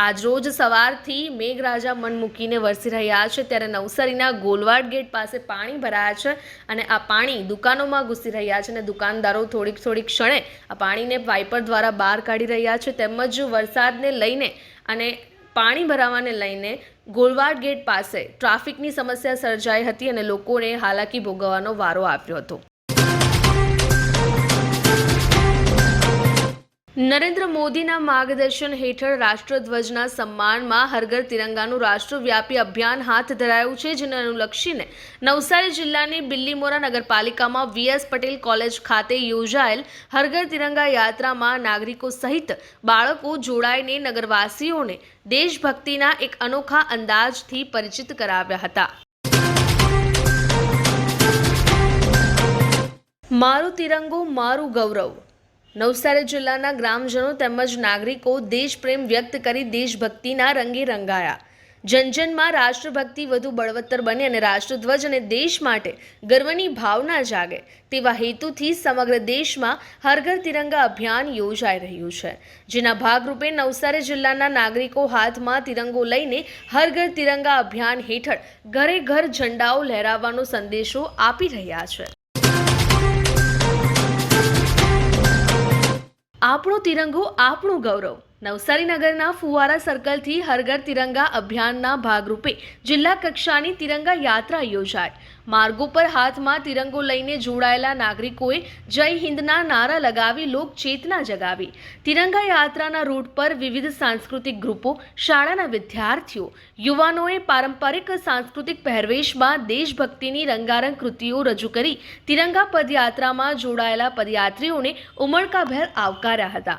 આજ રોજ સવારથી મેઘરાજા મન મૂકીને વરસી રહ્યા છે ત્યારે નવસારીના ગોલવાડ ગેટ પાસે પાણી ભરાયા છે અને આ પાણી દુકાનોમાં ઘૂસી રહ્યા છે અને દુકાનદારો થોડીક થોડીક ક્ષણે આ પાણીને વાઇપર દ્વારા બહાર કાઢી રહ્યા છે તેમજ વરસાદને લઈને અને પાણી ભરાવાને લઈને ગોલવાડ ગેટ પાસે ટ્રાફિકની સમસ્યા સર્જાઈ હતી અને લોકોને હાલાકી ભોગવવાનો વારો આવ્યો હતો. નરેન્દ્ર મોદીના માર્ગદર્શન હેઠળ રાષ્ટ્રધ્વજના સન્માનમાં હરઘર તિરંગાનું રાષ્ટ્રવ્યાપી અભિયાન હાથ ધરાયું છે, જેને અનુલક્ષીને નવસારી જિલ્લાની બિલ્લીમોરા નગરપાલિકામાં વીએસ પટેલ કોલેજ ખાતે યોજાયેલ હરઘર તિરંગા યાત્રામાં નાગરિકો સહિત બાળકો જોડાઈને નગરવાસીઓને દેશભક્તિના એક અનોખા અંદાજથી પરિચિત કરાવ્યા હતા. મારું તિરંગો, મારું ગૌરવ. નવસારી જિલ્લાના ગ્રામજનો તેમજ નાગરિકો દેશપ્રેમ વ્યક્ત કરી દેશભક્તિના રંગે રંગાયા. જનજનમાં રાષ્ટ્રભક્તિ વધુ બળવત્તર બને અને રાષ્ટ્રધ્વજ અને દેશ માટે ગર્વની ભાવના જાગે, તેવા હેતુથી સમગ્ર દેશમાં હર ઘર તિરંગા અભિયાન યોજાઈ રહ્યું છે, જેના ભાગરૂપે નવસારી જિલ્લાના નાગરિકો હાથમાં તિરંગો લઈને હર ઘર તિરંગા અભિયાન હેઠળ ઘરે ઘર ઝંડાઓ લહેરાવવાનો સંદેશો આપી રહ્યા છે. આપણો તિરંગો આપણું ગૌરવ. નવસારી નગરના ફુવારા સર્કલથી હરઘર તિરંગા અભિયાનના ભાગરૂપે જિલ્લા કક્ષાની તિરંગા યાત્રા યોજાઈ માર્ગો પર હાથમાં તિરંગો લઈને જોડાયેલા નાગરિકોએ જય હિન્દના નારા લગાવી લોક ચેતના જગાવી. તિરંગા યાત્રાના રૂટ પર વિવિધ સાંસ્કૃતિક ગ્રુપો, શાળાના વિદ્યાર્થીઓ, યુવાનોએ પારંપરિક સાંસ્કૃતિક પહેરવેશમાં દેશભક્તિની રંગારંગ કૃતિઓ રજૂ કરી તિરંગા પદયાત્રામાં જોડાયેલા પદયાત્રીઓને ઉમળકાભેર આવકાર્યા હતા.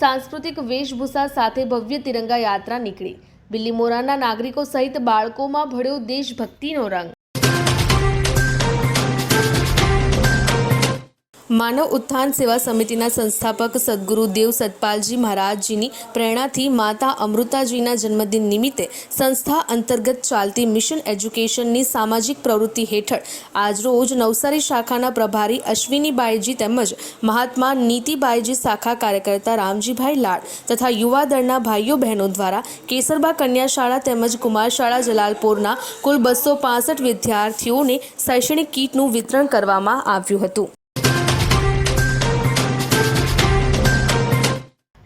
સાંસ્કૃતિક વેશભૂષા સાથે ભવ્ય તિરંગા યાત્રા નીકળી. બિલ્લીમોરાના નાગરિકો સહિત બાળકોમાં ભળ્યો દેશભક્તિનો રંગ. માનવ ઉત્થાન સેવા સમિતિના સંસ્થાપક સદગુરુ દેવ સતપાલજી મહારાજજીની પ્રેરણાથી માતા અમૃતાજીના જન્મદિન નિમિત્તે સંસ્થા અંતર્ગત ચાલતી મિશન એજ્યુકેશનની સામાજિક પ્રવૃત્તિ હેઠળ આજરોજ નવસારી શાખાના પ્રભારી અશ્વિનીબાઈજી તેમજ મહાત્મા નીતિબાઈજી શાખા કાર્યકર્તા રામજીભાઈ લાડ તથા યુવા દળના ભાઈઓ બહેનો દ્વારા કેસરબા કન્યા શાળા તેમજ કુમાર શાળા જલાલપોરના કુલ બસો વિદ્યાર્થીઓને શૈક્ષણિક કીટનું વિતરણ કરવામાં આવ્યું હતું.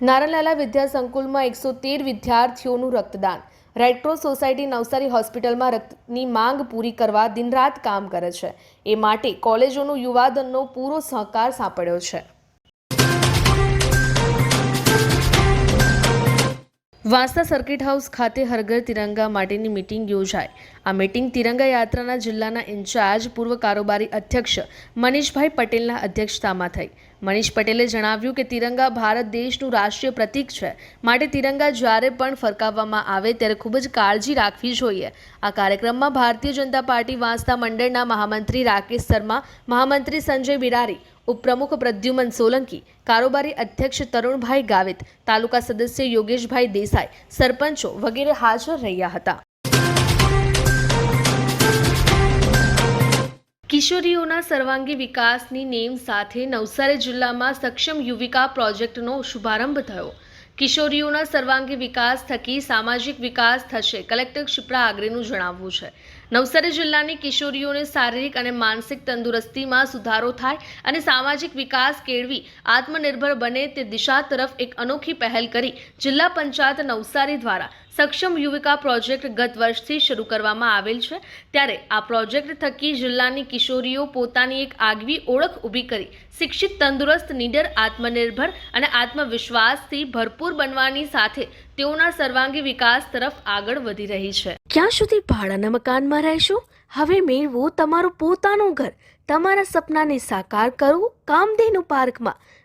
નારણલાલા વિદ્યા સંકુલમાં એકસો તેર વિદ્યાર્થીઓનું રક્તદાન. રેડક્રોસ સોસાયટી નવસારી હોસ્પિટલમાં રક્તની માંગ પૂરી કરવા દિનરાત કામ કરે છે. એ માટે કોલેજોનો યુવાદનનો પૂરો સહકાર સાંપડ્યો છે. વાંસદા સર્કિટ હાઉસ ખાતે હરઘર તિરંગા માટેની મીટિંગ યોજાઈ. આ મીટિંગ તિરંગા યાત્રાના જિલ્લાના ઇન્ચાર્જ, પૂર્વ કારોબારી અધ્યક્ષ મનીષભાઈ પટેલના અધ્યક્ષતામાં થઈ. મનીષ પટેલે જણાવ્યું કે તિરંગા ભારત દેશનું રાષ્ટ્રીય પ્રતીક છે. માટે તિરંગા જ્યારે પણ ફરકાવવામાં આવે ત્યારે ખૂબ જ કાળજી રાખવી જોઈએ. આ કાર્યક્રમમાં ભારતીય જનતા પાર્ટી વાંસદા મંડળના મહામંત્રી રાકેશ શર્મા, મહામંત્રી સંજય બિરારી, ઉપપ્રમુખ પ્રદ્યુમન સોલંકી, કારોબારી અધ્યક્ષ તરુણભાઈ ગાવિત, તાલુકા સદસ્ય યોગેશભાઈ દેસાઈ, સરપંચો વગેરે હાજર રહ્યા હતા. કિશોરીઓના સર્વાંગી વિકાસની નેમ સાથે નવસારી જિલ્લામાં સક્ષમ યુવિકા પ્રોજેક્ટનો શુભારંભ થયો. કિશોરીઓના સર્વાંગી વિકાસ થકી સામાજિક વિકાસ થશે, કલેક્ટર ક્ષિપ્રા આગરેનું જણાવવું છે. નવસારી જિલ્લાની કિશોરીઓને શારીરિક અને માનસિક તંદુરસ્તીમાં સુધારો થાય અને સામાજિક વિકાસ કેળવી આત્મનિર્ભર બને તે દિશા તરફ એક અનોખી પહેલ કરી જિલ્લા પંચાયત નવસારી દ્વારા સક્ષમ યુવિકા પ્રોજેક્ટ ગત વર્ષથી શરૂ કરવામાં આવેલ છે. ત્યારે આ પ્રોજેક્ટ થકી જિલ્લાની કિશોરીઓ પોતાની એક આગવી ઓળખ ઊભી કરી શિક્ષિત, તંદુરસ્ત, નીડર, આત્મનિર્ભર અને આત્મવિશ્વાસથી ભરપૂર બનવાની સાથે તેઓના સર્વાંગી વિકાસ તરફ આગળ વધી રહી છે. ક્યાં સુધી ભાડાના મકાનમાં રહેશો? હવે મેળવો તમારું પોતાનું ઘર. તમારા સપનાને સાકાર કરો કામધેનુ પાર્કમાં.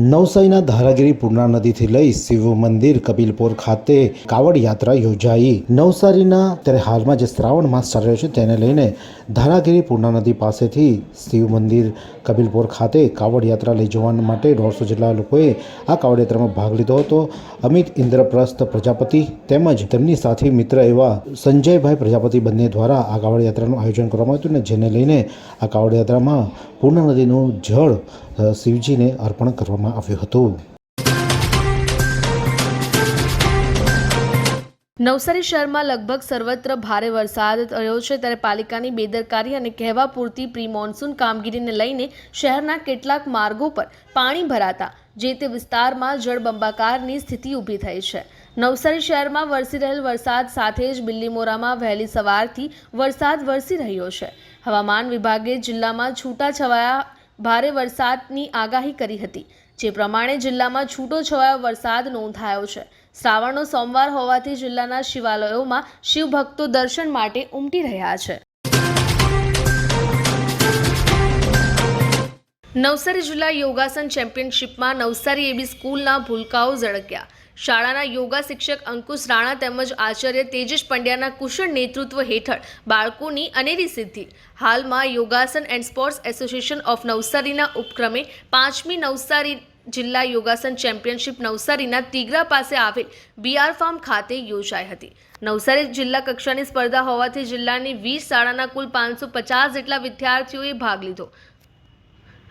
નવસારીના ધારાગીરી પૂર્ણા નદીથી લઈ શિવ મંદિર, કપિલપુર ખાતે કાવડ યાત્રા યોજાઈ. નવસારીના ત્યારે હાલમાં જે શ્રાવણ માસ ચાલી રહ્યો છે તેને લઈને ધારાગીરી પૂર્ણા નદી પાસેથી શિવ મંદિર, કપિલપુર ખાતે કાવડ યાત્રા લઈ જવા માટે દોઢસો જેટલા લોકોએ આ કાવડ યાત્રામાં ભાગ લીધો હતો. અમિત ઇન્દ્રપ્રસ્થ પ્રજાપતિ તેમજ તેમની સાથી મિત્ર એવા સંજયભાઈ પ્રજાપતિ બંને દ્વારા આ કાવડ યાત્રાનું આયોજન કરવામાં આવ્યું હતું ને જેને લઈને આ કાવડ યાત્રામાં પૂર્ણા નદીનું જળ શિવજીને અર્પણ કરવામાં આવ્યું હતું. નવસારી શહેરમાં લગભગ સર્વત્ર ભારે વરસાદ થયો છે, ત્યારે પાલિકાની બેદરકારી અને કહેવા પૂરતી પ્રી મોન્સૂન કામગીરીને લઈને શહેરના કેટલાક માર્ગો પર પાણી ભરાતા જે તે વિસ્તારમાં જળબંબાકારની સ્થિતિ ઊભી થઈ છે. નવસારી શહેરમાં વરસી રહેલ વરસાદ સાથે જ બિલ્લીમોરામાં વહેલી સવારથી વરસાદ વરસી રહ્યો છે. હવામાન વિભાગે જિલ્લામાં છૂટાછવાયા ભારે વરસાદની આગાહી કરી હતી, જે પ્રમાણે જિલ્લામાં છૂટો છવાયો વરસાદ નોંધાયો છે. શ્રાવણનો સોમવાર હોવાથી જિલ્લાના શિવાલયોમાં શિવભક્તો દર્શન માટે ઉમટી રહ્યા છે. નવસારી જિલ્લા યોગાસન ચેમ્પિયનશિપમાં નવસારી એબી સ્કૂલના ભૂલકાઓ ઝળક્યા. શાળાના યોગા શિક્ષક અંકુશ રાણા તેમજ આચાર્ય તેજસ પંડ્યાના કુશળ નેતૃત્વ હેઠળ બાળકોની અનેરી સિદ્ધિ. હાલમાં યોગાસન એન્ડ સ્પોર્ટ્સ એસોસિએશન ઓફ નવસારીના ઉપક્રમે પાંચમી નવસારી જિલ્લા યોગાસન ચેમ્પિયનશિપ નવસારીના તિગરા પાસે આવેલ બીઆર ફાર્મ ખાતે યોજાઈ હતી. નવસારી જિલ્લા કક્ષાની સ્પર્ધા હોવાથી જિલ્લાની વીસ શાળાના કુલ પાંચસો પચાસ જેટલા વિદ્યાર્થીઓએ ભાગ લીધો.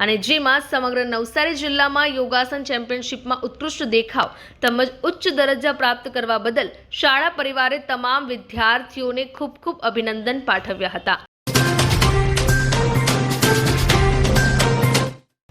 અને જેમાં સમગ્ર નવસારી જિલ્લામાં યોગાસન ચેમ્પિયનશિપમાં ઉત્કૃષ્ટ દેખાવ તેમજ ઉચ્ચ દરજ્જા પ્રાપ્ત કરવા બદલ શાળા પરિવારે તમામ વિદ્યાર્થીઓને ખૂબ ખૂબ અભિનંદન પાઠવ્યા હતા.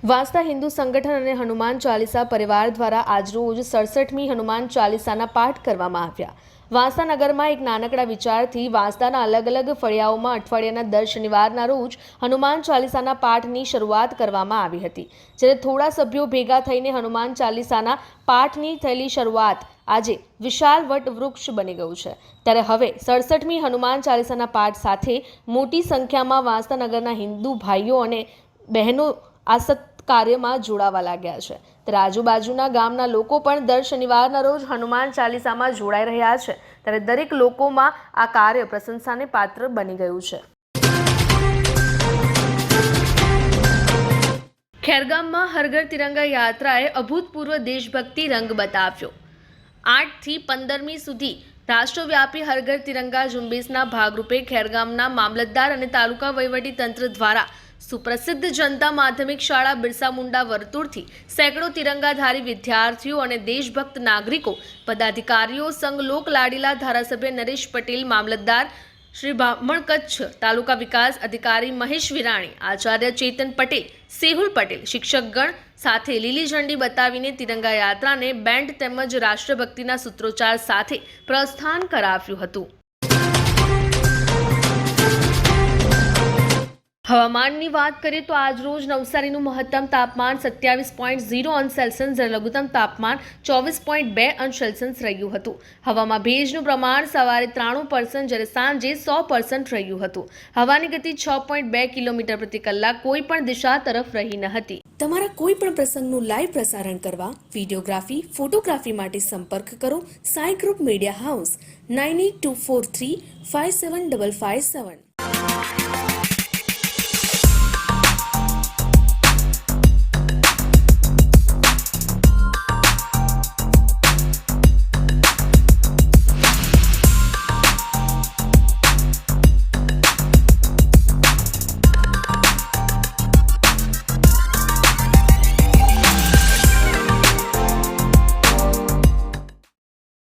વાંસદા હિન્દુ સંગઠન અને હનુમાન ચાલીસા પરિવાર દ્વારા આજરોજ સડસઠમી હનુમાન ચાલીસાના પાઠ કરવામાં આવ્યા. વાંસદા નગરમાં એક નાનકડા વિચારથી વાંસદાના અલગ અલગ ફળિયાઓમાં અઠવાડિયાના દર શનિવારના રોજ હનુમાન ચાલીસાના પાઠની શરૂઆત કરવામાં આવી હતી. જ્યારે થોડા સભ્યો ભેગા થઈને હનુમાન ચાલીસાના પાઠની થયેલી શરૂઆત આજે વિશાળ વટ વૃક્ષ બની ગયું છે. ત્યારે હવે સડસઠમી હનુમાન ચાલીસાના પાઠ સાથે મોટી સંખ્યામાં વાંસદા નગરના હિન્દુ ભાઈઓ અને બહેનો આ સત કાર્યમાં જોડાવા લાગ્યા છે. ત્યારે આજુબાજુના ગામના લોકો પણ દર શનિવારના રોજ હનુમાન ચાલીસામાં જોડાઈ રહ્યા છે. ત્યારે દરેક લોકોમાં આ કાર્ય પ્રશંસાને પાત્ર બની ગયું છે. ખેરગામમાં હરઘર તિરંગા યાત્રાએ અભૂતપૂર્વ દેશભક્તિ રંગ બતાવ્યો. આઠથી પંદરમી સુધી રાષ્ટ્રવ્યાપી હરઘર તિરંગા ઝુંબેશના ભાગરૂપે ખેરગામના મામલતદાર અને તાલુકા વહીવટી તંત્ર દ્વારા સુપ્રસિદ્ધ જનતા માધ્યમિક શાળા બિરસા મુંડા વર્તુળથી સેંકડો તિરંગાધારી વિદ્યાર્થીઓ અને દેશભક્ત નાગરિકો, પદાધિકારીઓ, સંઘ લોક લાડીલા ધારાસભ્ય નરેશ પટેલ, મામલતદાર શ્રી બ્રાહ્મણ કચ્છ, તાલુકા વિકાસ અધિકારી મહેશ વિરાણી, આચાર્ય ચેતન પટેલ, સેહુલ પટેલ, શિક્ષકગણ સાથે લીલી ઝંડી બતાવીને તિરંગા યાત્રાને બેન્ડ તેમજ રાષ્ટ્રભક્તિના સૂત્રોચ્ચાર સાથે પ્રસ્થાન કરાવ્યું હતું. હવામાનની વાત કરીએ તો આજ રોજ નવસારીનું મહત્તમ તાપમાન સત્યાવીસ પોઈન્ટ ઝીરો અંશ સેલ્સિયસ જ્યારે લઘુત્તમ તાપમાન ચોવીસ પોઈન્ટ બે અંશ સેલ્સિયસ રહ્યું હતું. હવામાં ભેજનું પ્રમાણ સવારે ત્રાણું પર્સન્ટ જ્યારે સાંજે સો પર્સન્ટ રહ્યું હતું. હવાની ગતિ છ પોઈન્ટ બે કિલોમીટર પ્રતિ કલાક કોઈ પણ દિશા તરફ રહી ન હતી. તમારા કોઈ પણ પ્રસંગનું લાઈવ પ્રસારણ કરવા વિડીયોગ્રાફી, ફોટોગ્રાફી માટે સંપર્ક કરો Sai group media house, nine eight two four three five seven double five seven.